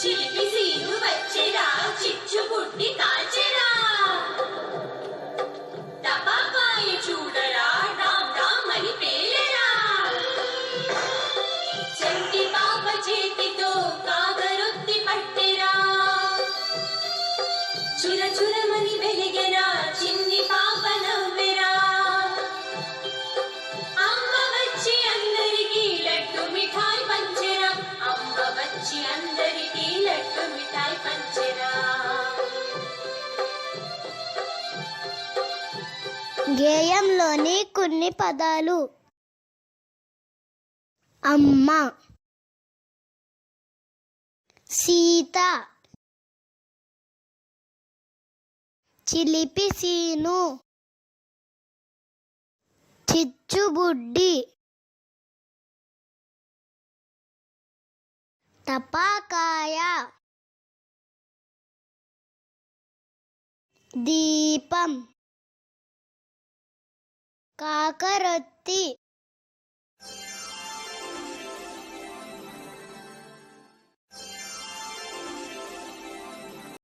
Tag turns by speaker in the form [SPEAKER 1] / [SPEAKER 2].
[SPEAKER 1] చిలిపి సీను వచ్చేరా చిచ్చుబుడ్డి కాల్చెరా
[SPEAKER 2] గేయంలోని కొన్ని పదాలు. అమ్మ. సీత. చిలిపి సీను. చిచ్చుబుడ్డి. టపాకాయ. దీపం. కాకరొత్తి